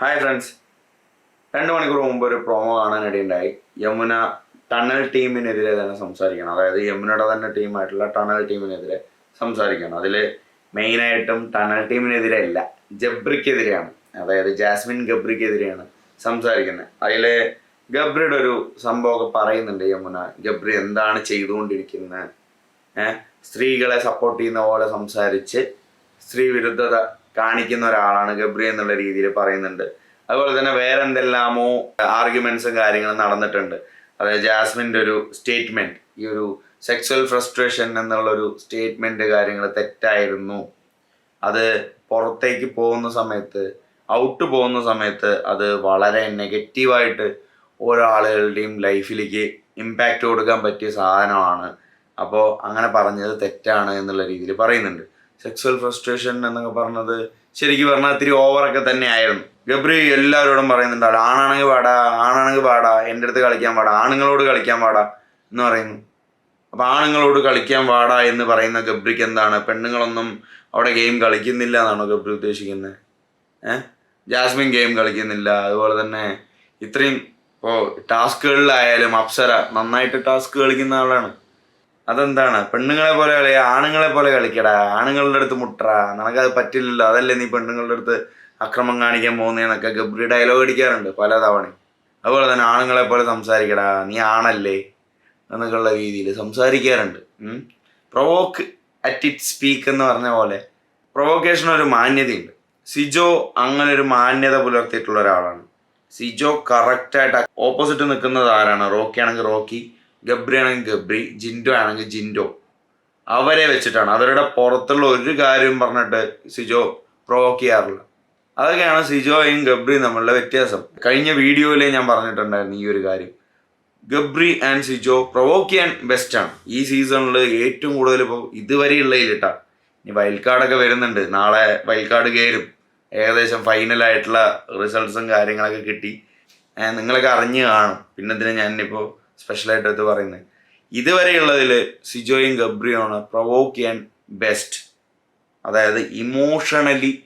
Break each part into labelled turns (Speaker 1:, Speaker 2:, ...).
Speaker 1: Hi friends രണ്ട് മണിക്കൂർ മുമ്പ് ഒരു പ്രോമോ കാണാനിടയുണ്ടായി യമുന ടണൽ ടീമിനെതിരെ തന്നെ സംസാരിക്കണം. അതായത് യമുനയുടെ തന്നെ ടീമായിട്ടുള്ള ടണൽ ടീമിനെതിരെ സംസാരിക്കണം. അതിൽ മെയിനായിട്ടും ടണൽ ടീമിനെതിരെ അല്ല ജബ്രിക്കെതിരെയാണ്. അതായത് ജാസ്മിൻ ഗബ്രിക്കെതിരെയാണ് സംസാരിക്കുന്നത്. അതിൽ ഗബ്രിയുടെ ഒരു സംഭവമൊക്കെ പറയുന്നുണ്ട് യമുന. ഗബ്രി എന്താണ് ചെയ്തുകൊണ്ടിരിക്കുന്നത്? സ്ത്രീകളെ സപ്പോർട്ട് ചെയ്യുന്ന പോലെ സംസാരിച്ച് സ്ത്രീ വിരുദ്ധത കാണിക്കുന്ന ഒരാളാണ് ഗബ്രി എന്നുള്ള രീതിയിൽ പറയുന്നുണ്ട്. അതുപോലെ തന്നെ വേറെ എന്തെല്ലാമോ ആർഗ്യുമെന്റ്സും കാര്യങ്ങളും നടന്നിട്ടുണ്ട്. അതായത് ജാസ്മിന്റെ ഒരു സ്റ്റേറ്റ്മെന്റ് ഈ ഒരു സെക്സ്വൽ ഫ്രസ്ട്രേഷൻ എന്നുള്ള ഒരു സ്റ്റേറ്റ്മെന്റ് കാര്യങ്ങൾ തെറ്റായിരുന്നു. അത് പുറത്തേക്ക് പോകുന്ന സമയത്ത് ഔട്ട് പോകുന്ന സമയത്ത് അത് വളരെ നെഗറ്റീവായിട്ട് ഓരോ ആളുകളുടെയും ലൈഫിലേക്ക് ഇമ്പാക്റ്റ് കൊടുക്കാൻ പറ്റിയ സാധനമാണ്. അപ്പോൾ അങ്ങനെ പറഞ്ഞത് തെറ്റാണ് എന്നുള്ള രീതിയിൽ പറയുന്നുണ്ട്. സെക്സ്വൽ ഫ്രസ്ട്രേഷൻ എന്നൊക്കെ പറഞ്ഞത് ശരിക്കും പറഞ്ഞാൽ ഇത്തിരി ഓവറൊക്കെ തന്നെയായിരുന്നു ഗബ്രി എല്ലാവരോടും പറയുന്നുണ്ട് "അവിടെ ആണാണെങ്കിൽ പാടാ ആണാണെങ്കിൽ പാടാ എന്റെ അടുത്ത് കളിക്കാൻ പാടാ ആണുങ്ങളോട് കളിക്കാൻ പാടാ എന്ന് പറയുന്നു. അപ്പം ആണുങ്ങളോട് കളിക്കാൻ പാടാ എന്ന് പറയുന്ന ഗബ്രിക്ക് എന്താണ്? പെണ്ണുങ്ങളൊന്നും അവിടെ ഗെയിം കളിക്കുന്നില്ല എന്നാണോ ഗബ്രി ഉദ്ദേശിക്കുന്നത് ഏഹ് ജാസ്മിൻ ഗെയിം കളിക്കുന്നില്ല. അതുപോലെ തന്നെ ഇത്രയും ഇപ്പോൾ ടാസ്കുകളിലായാലും അപ്സര നന്നായിട്ട് ടാസ്ക് കളിക്കുന്ന ആളാണ്. അതെന്താണ്? പെണ്ണുങ്ങളെ പോലെ കളി ആണുങ്ങളെ പോലെ കളിക്കടാ ആണുങ്ങളുടെ അടുത്ത് മുട്ടറാ അത് പറ്റില്ലല്ലോ. അതല്ലേ നീ പെണ്ണുങ്ങളുടെ അടുത്ത് അക്രമം കാണിക്കാൻ പോകുന്നതെന്നൊക്കെ ഗബ്രി ഡയലോഗ് അടിക്കാറുണ്ട് പല തവണ അതുപോലെ തന്നെ ആണുങ്ങളെ പോലെ സംസാരിക്കടാ നീ ആണല്ലേ എന്നൊക്കെയുള്ള രീതിയിൽ സംസാരിക്കാറുണ്ട്. പ്രൊവോക്ക് അറ്റ് ഇറ്റ് സ്പീക്ക് എന്ന് പറഞ്ഞ പോലെ പ്രൊവോക്കേഷൻ ഒരു മാന്യതയുണ്ട്. സിജോ അങ്ങനെ ഒരു മാന്യത പുലർത്തിയിട്ടുള്ള ഒരാളാണ്. സിജോ കറക്റ്റായിട്ട് ഓപ്പോസിറ്റ് നിൽക്കുന്നത് ആരാണ്? റോക്കി ആണെങ്കിൽ റോക്കി ഗബ്രി ആണെങ്കിൽ ഗബ്രി ജിൻഡോ ആണെങ്കിൽ ജിൻഡോ. അവരെ വെച്ചിട്ടാണ്. അവരുടെ പുറത്തുള്ള ഒരു കാര്യം പറഞ്ഞിട്ട് സിജോ പ്രൊവോക്ക് ചെയ്യാറില്ല. അതൊക്കെയാണ് സിജോയും ഗബ്രിയും തമ്മിലുള്ള വ്യത്യാസം. കഴിഞ്ഞ വീഡിയോയിൽ ഞാൻ പറഞ്ഞിട്ടുണ്ടായിരുന്നു ഈ ഒരു കാര്യം. ഗബ്രി ആൻഡ് സിജോ പ്രൊവോക്ക് ചെയ്യാൻ ബെസ്റ്റാണ് ഈ സീസണിൽ ഏറ്റവും കൂടുതൽ ഇപ്പോൾ ഇതുവരെയുള്ളതിലിട്ടാ ഇനി വൈൽഡ് വരുന്നുണ്ട്. നാളെ വൈൽഡ് കാർഡ് കയറും ഏകദേശം ഫൈനലായിട്ടുള്ള റിസൾട്ട്സും കാര്യങ്ങളൊക്കെ കിട്ടി. നിങ്ങളൊക്കെ അറിഞ്ഞു കാണും. പിന്നെ ഇതിന് ഞാനിപ്പോൾ സ്പെഷ്യലായിട്ട് എടുത്ത് പറയുന്നത്. ഇതുവരെയുള്ളതിൽ സിജോയും ഗബ്രിയുമാണ് പ്രൊവോക്ക് ചെയ്യാൻ ബെസ്റ്റ് അതായത് ഇമോഷണലി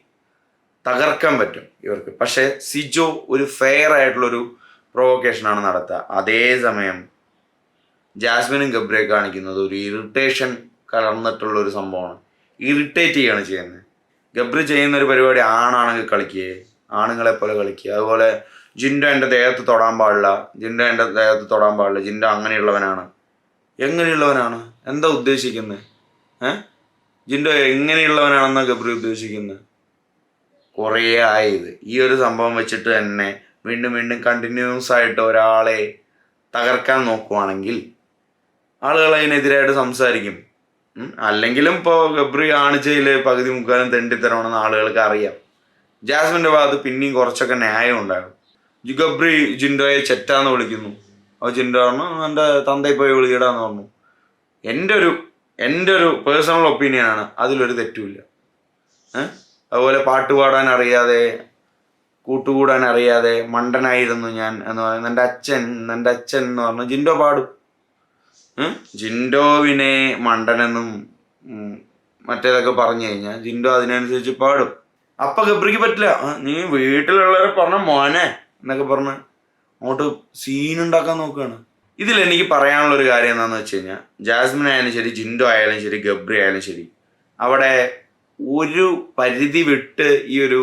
Speaker 1: തകർക്കാൻ പറ്റും ഇവർക്ക്. പക്ഷേ സിജോ ഒരു ഫെയർ ആയിട്ടുള്ളൊരു പ്രൊവോക്കേഷനാണ് നടത്തുക. അതേസമയം ജാസ്മിനും ഗബ്രിയെ കാണിക്കുന്നത് ഒരു ഇറിറ്റേഷൻ കലർന്നിട്ടുള്ള ഒരു സംഭവമാണ്. ഇറിറ്റേറ്റ് ചെയ്യാണ് ചെയ്യുന്നത്. ഗബ്രി ചെയ്യുന്ന ഒരു പരിപാടി ആണാണെങ്കിൽ കളിക്കുക ആണുങ്ങളെ പോലെ കളിക്കുക അതുപോലെ ജിൻഡോ എന്റെ ദേഹത്ത് തൊടാൻ പാടില്ല ജിൻഡ എന്റെ ദേഹത്ത് തൊടാൻ പാടില്ല ജിൻഡ അങ്ങനെയുള്ളവനാണ്. എങ്ങനെയുള്ളവനാണ്? എന്താ ഉദ്ദേശിക്കുന്നത് ഏ? ജിൻഡ എങ്ങനെയുള്ളവനാണെന്നാണ് ഗബ്രി ഉദ്ദേശിക്കുന്നത് കുറേ ആയത്. ഈ ഒരു സംഭവം വെച്ചിട്ട് തന്നെ വീണ്ടും വീണ്ടും കണ്ടിന്യൂസ് ആയിട്ട് ഒരാളെ തകർക്കാൻ നോക്കുവാണെങ്കിൽ ആളുകൾ അതിനെതിരായിട്ട് സംസാരിക്കും. അല്ലെങ്കിലും ഇപ്പോൾ ഗബ്രി കാണിച്ചതിൽ പകുതി മുക്കാലും തെണ്ടിത്തരമാണെന്ന് ആളുകൾക്ക് അറിയാം. ജാസ്മിന്റെ ഭാഗത്ത് പിന്നെയും കുറച്ചൊക്കെ ന്യായം ഉണ്ടാകും. ജി ഗബ്രി ജിൻഡോയെ ചെറ്റാന്ന് വിളിക്കുന്നു. അപ്പോൾ ജിൻഡോ പറഞ്ഞു എന്റെ തന്തയിൽ പോയി വിളിക്കടാന്ന് പറഞ്ഞു. എന്റെ ഒരു എന്റെ ഒരു പേഴ്സണൽ ഒപ്പീനിയനാണ് അതിലൊരു തെറ്റുമില്ല. അതുപോലെ പാട്ട് പാടാൻ അറിയാതെ കൂട്ടുകൂടാൻ അറിയാതെ മണ്ടനായിരുന്നു ഞാൻ എന്ന് പറയുന്നത് എന്റെ അച്ഛൻ എന്റെ അച്ഛൻ എന്ന് പറഞ്ഞു ജിൻഡോ പാടും. ജിൻഡോവിനെ മണ്ടനെന്നും മറ്റേതൊക്കെ പറഞ്ഞു കഴിഞ്ഞാൽ ജിൻഡോ അതിനനുസരിച്ച് പാടും. അപ്പൊ ഗബ്രിക്ക് പറ്റില്ല. നീ വീട്ടിലുള്ളവരെ പറഞ്ഞ മോനെ. എന്നൊക്കെ പറഞ്ഞ് അങ്ങോട്ട് സീൻ ഉണ്ടാക്കാൻ നോക്കുകയാണ്. ഇതിൽ എനിക്ക് പറയാനുള്ള ഒരു കാര്യം എന്താണെന്ന് വെച്ച് കഴിഞ്ഞാൽ ജാസ്മിൻ ആയാലും ശരി ജിൻഡോ ആയാലും ശരി ഗബ്രി ആയാലും ശരി അവിടെ ഒരു പരിധി വിട്ട് ഈ ഒരു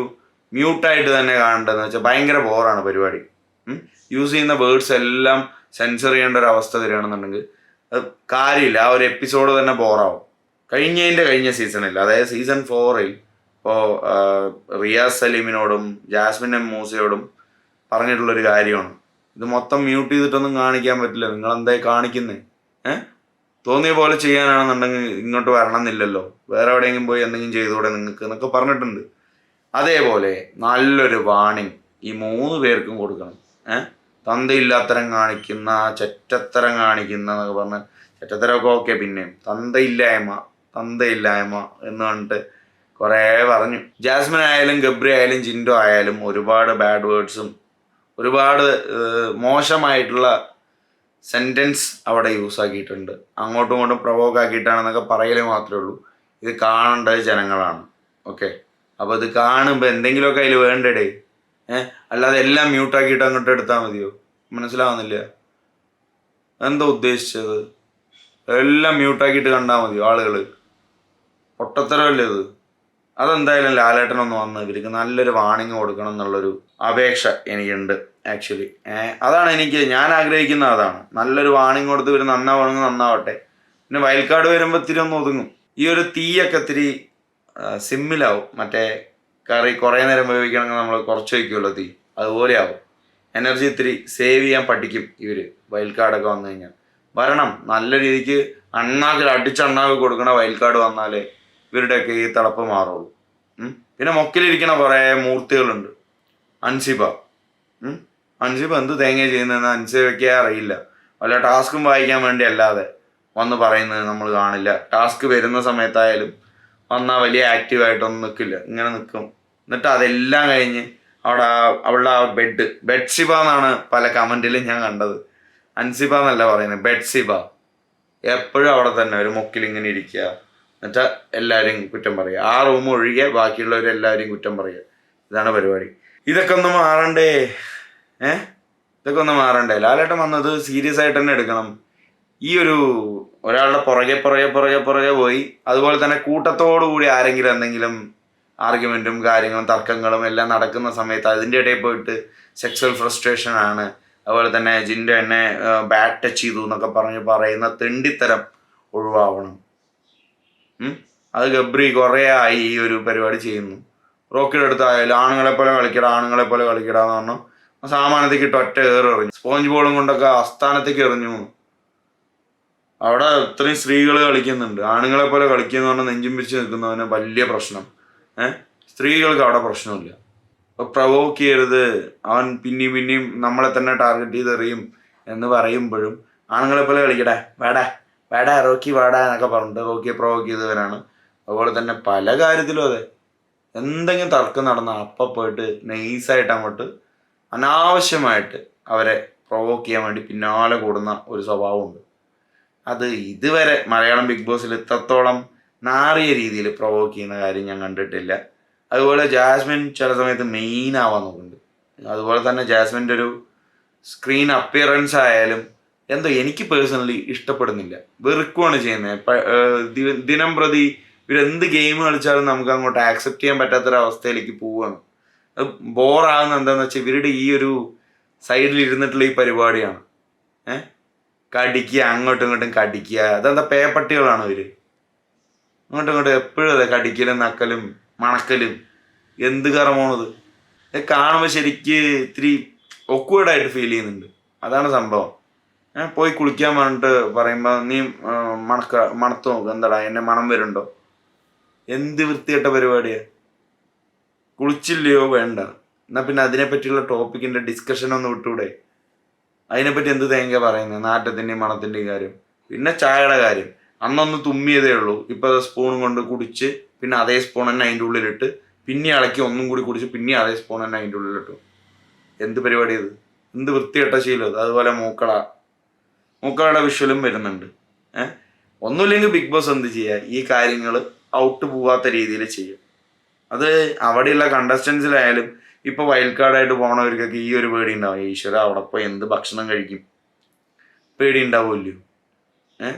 Speaker 1: മ്യൂട്ടായിട്ട് തന്നെ കാണേണ്ടതെന്ന് വെച്ചാൽ ഭയങ്കര ബോറാണ് പരിപാടി. യൂസ് ചെയ്യുന്ന വേർഡ്സ് എല്ലാം സെൻസർ ചെയ്യേണ്ട ഒരു അവസ്ഥ വരികയാണെന്നുണ്ടെങ്കിൽ അത് കാര്യമില്ല. ആ ഒരു എപ്പിസോഡ് തന്നെ ബോറാവും കഴിഞ്ഞതിന്റെ കഴിഞ്ഞ സീസണിൽ അതായത് സീസൺ ഫോറിൽ ഇപ്പോൾ റിയാസ് സലീമിനോടും ജാസ്മിൻ എം മൂസയോടും പറഞ്ഞിട്ടുള്ളൊരു കാര്യമാണ്. ഇത് മൊത്തം മ്യൂട്ട് ചെയ്തിട്ടൊന്നും കാണിക്കാൻ പറ്റില്ല. നിങ്ങൾ എന്തായി കാണിക്കുന്നത് ഏഹ് തോന്നിയ പോലെ ചെയ്യാനാണെന്നുണ്ടെങ്കിൽ ഇങ്ങോട്ട് വരണം എന്നില്ലല്ലോ വേറെ എവിടെയെങ്കിലും പോയി എന്തെങ്കിലും ചെയ്തുകൂടെ നിങ്ങൾക്ക് എന്നൊക്കെ പറഞ്ഞിട്ടുണ്ട്. അതേപോലെ നല്ലൊരു വാണിംഗ് ഈ മൂന്ന് പേർക്കും കൊടുക്കണം. ഏഹ് തന്തയില്ലാത്തരം കാണിക്കുന്ന ചെറ്റത്തരം കാണിക്കുന്ന എന്നൊക്കെ പറഞ്ഞ് ചെറ്റത്തരമൊക്കെ ഓക്കെ പിന്നെയും തന്തയില്ലായ്മ തന്തയില്ലായ്മ എന്ന് പറഞ്ഞിട്ട് കുറേ പറഞ്ഞു. ജാസ്മിൻ ആയാലും ഗബ്രി ആയാലും ജിൻഡോ ആയാലും ഒരുപാട് ബാഡ് വേർഡ്സും ഒരുപാട് മോശമായിട്ടുള്ള സെന്റൻസ് അവിടെ യൂസ് ആക്കിയിട്ടുണ്ട്. അങ്ങോട്ടും ഇങ്ങോട്ടും പ്രൊവോക്ക് ആക്കിയിട്ടാണെന്നൊക്കെ പറയൽ മാത്രമേ ഉള്ളൂ. ഇത് കാണേണ്ടത് ജനങ്ങളാണ്. ഓക്കെ അപ്പോൾ ഇത് കാണുമ്പോൾ എന്തെങ്കിലുമൊക്കെ അതിൽ വേണ്ടടേ. ഏഹ് അല്ലാതെ എല്ലാം മ്യൂട്ടാക്കിയിട്ട് അങ്ങോട്ട് എടുത്താൽ മതിയോ? മനസ്സിലാവുന്നില്ല. എന്താ ഉദ്ദേശിച്ചത്? എല്ലാം മ്യൂട്ടാക്കിയിട്ട് കണ്ടാൽ മതിയോ ആളുകൾ പൊട്ടത്തരമല്ലേ ഇത്? അതെന്തായാലും ലാലേട്ടനൊന്ന് വന്ന് ഇവർക്ക് നല്ലൊരു വാണിംഗ് കൊടുക്കണം എന്നുള്ളൊരു അപേക്ഷ എനിക്കുണ്ട്. ആക്ച്വലി അതാണ് എനിക്ക് ഞാൻ ആഗ്രഹിക്കുന്ന അതാണ്. നല്ലൊരു വാണിംഗ് കൊടുത്ത് ഇവർ നന്നാവണമെങ്കിൽ നന്നാവട്ടെ. പിന്നെ വയൽക്കാട് വരുമ്പോൾ ഇത്തിരി ഒന്ന് ഒതുങ്ങും. ഈ ഒരു തീയൊക്കെ ഇത്തിരി സിമ്മിലാവും. മറ്റേ കറി കുറേ നേരം വേവിക്കണമെങ്കിൽ നമ്മൾ കുറച്ച് വയ്ക്കുമല്ലോ തീ. അതുപോലെ ആവും. എനർജി ഇത്തിരി സേവ് ചെയ്യാൻ പഠിക്കും ഇവർ വയൽക്കാടൊക്കെ വന്നു കഴിഞ്ഞാൽ. വരണം. നല്ല രീതിക്ക് അണ്ണാക്കിൽ അടിച്ചണ്ണാക്ക് കൊടുക്കണ വയൽക്കാട് വന്നാലേ ഇവരുടെയൊക്കെ ഈ തിളപ്പ് മാറുള്ളൂ. പിന്നെ മൊക്കിലിരിക്കണ കുറേ മൂർത്തികളുണ്ട്. അൻസിബ. അൻസിബ എന്ത് തേങ്ങ ചെയ്യുന്നതെന്ന് അൻസിബയ്ക്കേ അറിയില്ല. വല്ല ടാസ്കും വായിക്കാൻ വേണ്ടി അല്ലാതെ വന്ന് പറയുന്നത് നമ്മൾ കാണില്ല. ടാസ്ക് വരുന്ന സമയത്തായാലും വന്നാൽ വലിയ ആക്റ്റീവായിട്ടൊന്നും നിൽക്കില്ല ഇങ്ങനെ നിൽക്കും എന്നിട്ട് അതെല്ലാം കഴിഞ്ഞ് അവിടെ അവളുടെ ആ ബെഡ് ബെഡ്ഷിബ എന്നാണ് പല കമന്റിലും ഞാൻ കണ്ടത്. അൻസിബ എന്നല്ല പറയുന്നത് ബെഡ്സിബ എപ്പോഴും അവിടെ തന്നെ ഒരു മുക്കിൽ ഇങ്ങനെ ഇരിക്കുക. എന്നിട്ട് എല്ലാവരും കുറ്റം പറയുക. ആ റൂം ഒഴികെ ബാക്കിയുള്ളവരെല്ലാവരും കുറ്റം പറയുക. ഇതാണ് പരിപാടി. ഇതൊക്കെ ഒന്ന് മാറണ്ടേ? ഏ? ഇതൊക്കെ ഒന്ന് മാറണ്ടേ? ലാലേട്ടൻ വന്നത് സീരിയസ് ആയിട്ട് തന്നെ എടുക്കണം. ഈ ഒരു ഒരാളുടെ പുറകെ പുറകെ പുറകെ പുറകെ പോയി അതുപോലെ തന്നെ കൂട്ടത്തോടു കൂടി ആരെങ്കിലും എന്തെങ്കിലും ആർഗ്യുമെന്റും കാര്യങ്ങളും തർക്കങ്ങളും എല്ലാം നടക്കുന്ന സമയത്ത് അതിന്റെ ഇടയിൽ പോയിട്ട് സെക്സ്വൽ ഫ്രസ്ട്രേഷൻ ആണ്. അതുപോലെ തന്നെ ജിന്റെ എന്നെ ബാഡ് ടച്ച് ചെയ്തു എന്നൊക്കെ പറഞ്ഞ് പറയുന്ന തെണ്ടിത്തരം ഒഴിവാവണം? അത് ഗബ്രി കുറേ ആയി ഈ ഒരു പരിപാടി ചെയ്യുന്നു. റോക്കിയുടെ അടുത്തായാലും ആണുങ്ങളെ പോലെ കളിക്കടാ ആണുങ്ങളെ പോലെ കളിക്കടാ എന്ന് പറഞ്ഞു സാമാനത്തേക്ക് ഇട്ട് ഒറ്റ കയറി എറിഞ്ഞു. സ്പോഞ്ച് ബോളും കൊണ്ടൊക്കെ ആസ്ഥാനത്തേക്ക് എറിഞ്ഞു. അവിടെ ഇത്രയും സ്ത്രീകൾ കളിക്കുന്നുണ്ട്. ആണുങ്ങളെ പോലെ കളിക്കുന്ന പറഞ്ഞാൽ നെഞ്ചും പിരിച്ച് നിൽക്കുന്നവന് വലിയ പ്രശ്നം. ഏഹ് സ്ത്രീകൾക്ക് അവിടെ പ്രശ്നമില്ല. അപ്പൊ പ്രവോക്ക് ചെയ്യരുത്. അവൻ പിന്നെയും പിന്നെയും നമ്മളെ തന്നെ ടാർഗറ്റ് ചെയ്തെറിയും എന്ന് പറയുമ്പോഴും ആണുങ്ങളെ പോലെ കളിക്കടേ വേടാ വേടാ റോക്കി വേടാ എന്നൊക്കെ പറഞ്ഞിട്ട് റോക്കിയെ പ്രവോക്ക് ചെയ്തവരാണ്. അതുപോലെ തന്നെ പല കാര്യത്തിലും അതെ. എന്തെങ്കിലും തർക്കം നടന്ന അപ്പം പോയിട്ട് നൈസായിട്ട് അങ്ങോട്ട് അനാവശ്യമായിട്ട് അവരെ പ്രൊവോക്ക് ചെയ്യാൻ വേണ്ടി പിന്നാലെ കൂടുന്ന ഒരു സ്വഭാവമുണ്ട്. അത് ഇതുവരെ മലയാളം ബിഗ് ബോസിൽ ഇത്രത്തോളം നാറിയ രീതിയിൽ പ്രൊവോക്ക് ചെയ്യുന്ന കാര്യം ഞാൻ കണ്ടിട്ടില്ല. അതുപോലെ ജാസ്മിൻ ചില സമയത്ത് മെയിൻ ആവാൻ നോക്കുന്നുണ്ട്. അതുപോലെ തന്നെ ജാസ്മിന്റെ ഒരു സ്ക്രീൻ അപ്പിയറൻസ് ആയാലും എന്തോ എനിക്ക് പേഴ്സണലി ഇഷ്ടപ്പെടുന്നില്ല. വെറുക്കുവാണ് ചെയ്യുന്നത്. ദിനം പ്രതി ഇവരെന്ത് ഗെയിം കളിച്ചാലും നമുക്ക് അങ്ങോട്ട് ആക്സെപ്റ്റ് ചെയ്യാൻ പറ്റാത്തൊരവസ്ഥയിലേക്ക് പോവുകയാണ്. ബോറാകുന്ന എന്താണെന്ന് വെച്ചാൽ ഇവരുടെ ഈ ഒരു സൈഡിൽ ഇരുന്നിട്ടുള്ള ഈ പരിപാടിയാണ്. ഏഹ് കടിക്കുക അങ്ങോട്ടും ഇങ്ങോട്ടും കടിക്കുക. അതെന്താ പേപ്പട്ടികളാണ് ഇവർ? അങ്ങോട്ടും ഇങ്ങോട്ടും എപ്പോഴും അതെ കടിക്കലും നക്കലും മണക്കലും. എന്ത് കറമാണത്? ഇത് കാണുമ്പോൾ ശരിക്ക് ഇത്തിരി ഒക്വേഡായിട്ട് ഫീൽ ചെയ്യുന്നുണ്ട്. അതാണ് സംഭവം. ഏ പോയി കുളിക്കാൻ പറഞ്ഞിട്ട് പറയുമ്പോൾ നീ മണക്ക മണത്ത് നോക്ക്. എന്താടാ എന്നെ മണം വരുന്നുണ്ടോ? എന്ത് വൃത്തികെട്ട പരിപാടിയാ? കുളിച്ചില്ലയോ വേണ്ട. എന്നാ പിന്നെ അതിനെപ്പറ്റിയുള്ള ടോപ്പിക്കിന്റെ ഡിസ്കഷൻ ഒന്ന് വിട്ടൂടെ? അതിനെപ്പറ്റി എന്ത് തേങ്ങ പറയുന്നത് നാറ്റത്തിന്റെയും മണത്തിന്റെയും കാര്യം. പിന്നെ ചായയുടെ കാര്യം. അന്നൊന്ന് തുമ്മിയതേ ഉള്ളൂ. ഇപ്പൊ സ്പൂൺ കൊണ്ട് കുടിച്ച് പിന്നെ അതേ സ്പൂൺ തന്നെ അതിന്റെ ഉള്ളിലിട്ട് പിന്നെ ഇളക്കി ഒന്നും കൂടി കുടിച്ച് പിന്നെ അതേ സ്പൂൺ തന്നെ അതിന്റെ ഉള്ളിലിട്ടു. എന്ത് പരിപാടി ഇത്? എന്ത് വൃത്തികെട്ട ശീലം അതുപോലെ മൂക്കള. മൂക്കളയുടെ വിഷ്വലും വരുന്നുണ്ട്. ഏഹ് ഒന്നുമില്ലെങ്കിൽ ബിഗ് ബോസ് എന്ത് ചെയ്യുക ഈ കാര്യങ്ങൾ ഔട്ട് പോവാത്ത രീതിയിൽ ചെയ്യും. അത് അവിടെയുള്ള കണ്ടസ്റ്റൻസിലായാലും ഇപ്പൊ വൈൽഡ് കാർഡായിട്ട് പോണവർക്കൊക്കെ ഈ ഒരു പേടി ഉണ്ടാവും ഈശ്വര അവിടെ പോയി എന്ത് ഭക്ഷണം കഴിക്കും? പേടി ഉണ്ടാവുമല്ലോ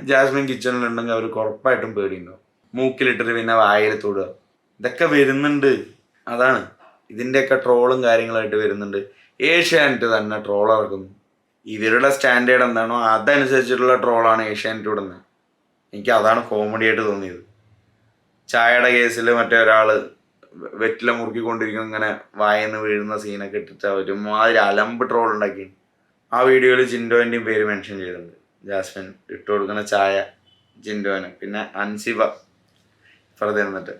Speaker 1: ജാസ്മിൻ കിച്ചണിലുണ്ടെങ്കിൽ അവർക്ക് ഉറപ്പായിട്ടും പേടി ഉണ്ടാവും മൂക്കിലിട്ടിട്ട് പിന്നെ വായിൽ തൊടുക. ഇതൊക്കെ വരുന്നുണ്ട്. അതാണ്. ഇതിന്റെയൊക്കെ ട്രോളും കാര്യങ്ങളായിട്ട് വരുന്നുണ്ട്. ഏഷ്യാനെറ്റ് തന്നെ ട്രോൾ ഇറക്കുന്നു. ഇവരുടെ സ്റ്റാൻഡേർഡ് എന്താണോ അതനുസരിച്ചിട്ടുള്ള ട്രോളാണ് ഏഷ്യാനെറ്റ് വിടുന്നത് എനിക്ക് അതാണ് കോമഡി ആയിട്ട് തോന്നിയത്. ചായയുടെ കേസിൽ മറ്റേ ഒരാൾ വെ- വെറ്റില മുറുക്കിക്കൊണ്ടിരിക്കും ഇങ്ങനെ വായന്ന് വീഴുന്ന സീനൊക്കെ ഇട്ടിട്ട് ഒരുമാതിരി അലമ്പ് ട്രോൾ ഉണ്ടാക്കി. ആ വീഡിയോയിൽ ജിൻഡോന്റെയും പേര് മെൻഷൻ ചെയ്തിട്ടുണ്ട്. ജാസ്മിൻ ഇട്ട് കൊടുക്കുന്ന ചായ ജിൻഡോന്. പിന്നെ അൻസിബ വെറുതെ നിന്നിട്ട്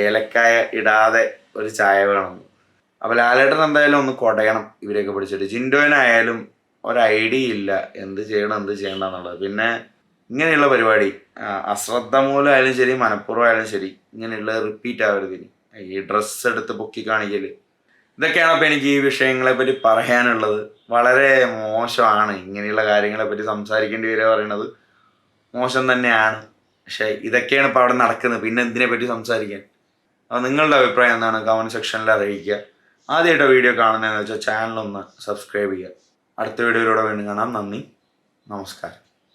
Speaker 1: ഏലക്കായ ഇടാതെ ഒരു ചായ വേണം. അപ്പോൾ ലാലേട്ടൻ എന്തായാലും ഒന്ന് കുടയണം ഇവരെയൊക്കെ പിടിച്ചിട്ട്. ജിൻഡോനായാലും ഒരു ഐഡിയ ഇല്ല എന്ത് ചെയ്യണം എന്ത് ചെയ്യണം എന്നുള്ളത്. പിന്നെ ഇങ്ങനെയുള്ള പരിപാടി. അശ്രദ്ധ മൂലമായാലും ശരി മനഃപൂർവമായാലും ശരി ഇങ്ങനെയുള്ള റിപ്പീറ്റ് ആവരുത് ഇനി ഈ ഡ്രസ്സ് എടുത്ത് പൊക്കി കാണിക്കൽ ഇതൊക്കെയാണ് അപ്പോൾ എനിക്ക് ഈ വിഷയങ്ങളെ പറ്റി പറയാനുള്ളത്. വളരെ മോശമാണ് ഇങ്ങനെയുള്ള കാര്യങ്ങളെ പറ്റി സംസാരിക്കേണ്ടി വരിക പറയണത് മോശം തന്നെയാണ്. പക്ഷേ ഇതൊക്കെയാണ് ഇപ്പോൾ അവിടെ നടക്കുന്നത്. പിന്നെ എന്തിനെ പറ്റി സംസാരിക്കാൻ? അപ്പോൾ നിങ്ങളുടെ അഭിപ്രായം എന്താണ്? കമന്റ് സെക്ഷനിൽ അറിയിക്കുക. ആദ്യമായിട്ട് വീഡിയോ കാണുന്നതെന്ന് വെച്ചാൽ ചാനലൊന്ന് സബ്സ്ക്രൈബ് ചെയ്യുക. അടുത്ത വീഡിയോയിലൂടെ വീണ്ടും കാണാം. നന്ദി. നമസ്കാരം.